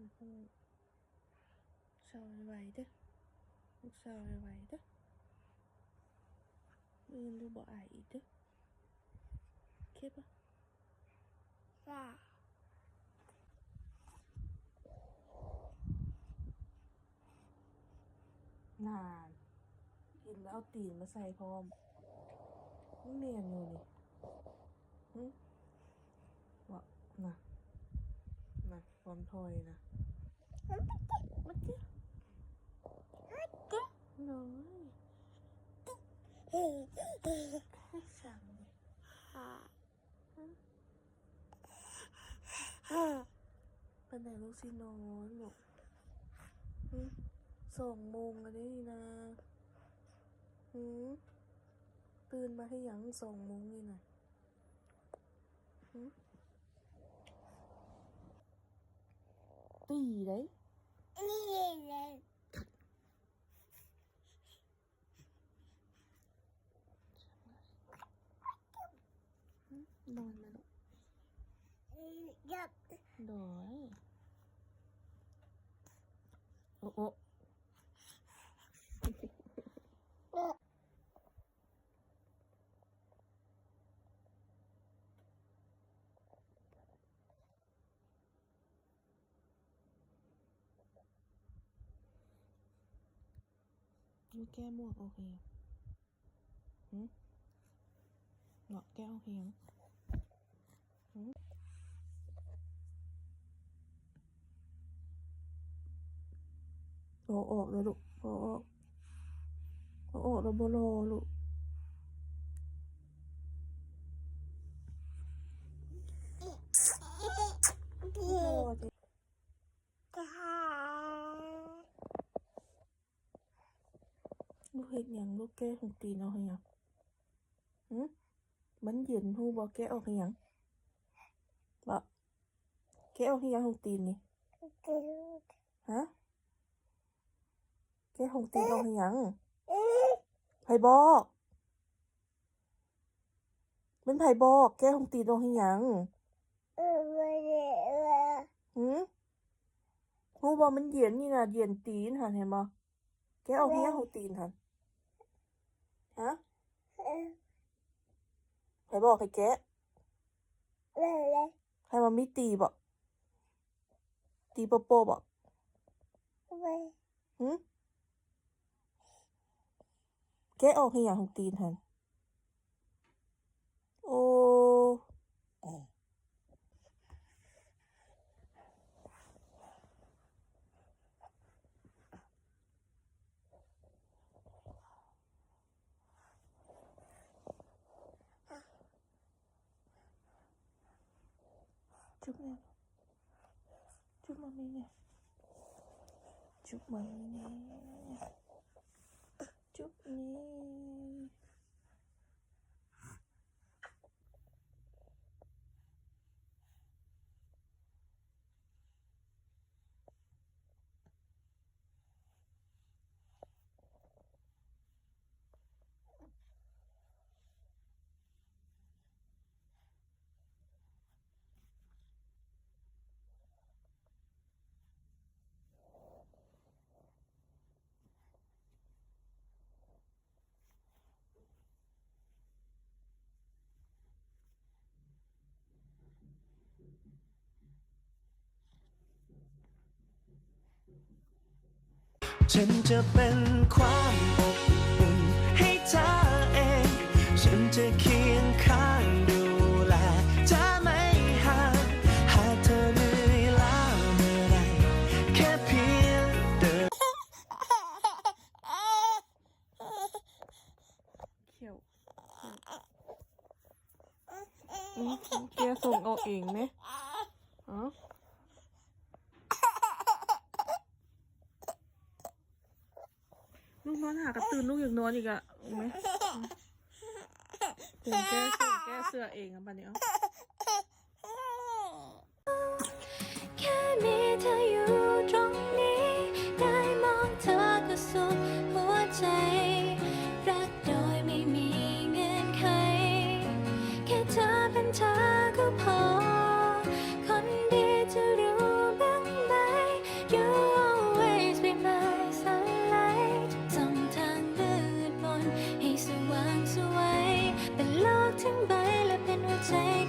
สาวลูกสาวไวๆเด้อลูกสาวไวๆเด้อมือลูกบ่อายอีกเด้อโอเคปะจ้านานกินแล้วเอาตีนมาใส่พร้อมมันเนียนอยู่นี่หึวะน่ะน่ะพร้ อมถอยนะน้อยสั่งเลยอ่าเป็นไหนลูกสินอนลูกสองโมงแล้วนี่นะหืมตื่นมาให้ยังสองโมงนี่นะหึตีได้นี่เลยนอนมาลูกยับดอยโอ้โอ้ลูกแก้หมวกโอเคหืมเนาะแก้โอเคยังหืมโอออกเลยลูกโอออกโอออกแล้วบรอลูกรอจิ จ้า ลูกเห็ดหยังลูกแก้ของตีนเอาให้หยังหืมมันเย็นหูบ่แก้ออกให้หยังบ่แก้ออกให้หยังของตีนนี่ฮะแก้ของตีนออกให้หยังไผบอกเป็นไผบอก แก้ของตีนออกให้หยังเออไม่ได้เลยหืมหูบ่มันเยียนนี่นะเยียนตีนหันเห็นบ่ แกเอาเฮียของตีนหันฮะเออใครบอกให้แกะเลยเลยใครมามีตีบ่ตีโปโปบ่ไปหืมแกะออกให้หยังของตีนหันโอ้ จุ๊บเนี่ยจุ๊บมามีเนี่ยจุ๊บมามีเนี่ยจุ๊บนี่ ฉันจะเป็นความอบอุ่นให้เธอเอง ฉันจะเคียงข้างดูแลเธอไม่ห่างหากเธอเหนื่อยล้าเมื่อไรแค่เพียงเดิน เขียวอืมเกียร์ส่งเอาเองไหมอ๋อลูก นอนหากระตื่นลูกอยากนอนอีกอะเอาไหมถึงแก้ส่งแก้เสื้อเองอะปันนี้เอาแค่มีเธออยู่ตรงนี้ ได้มองเธอก็สุขหัวใจ รักโดยไม่มีเงื่อนไข แค่เธอเป็นเธอก็พอ ใ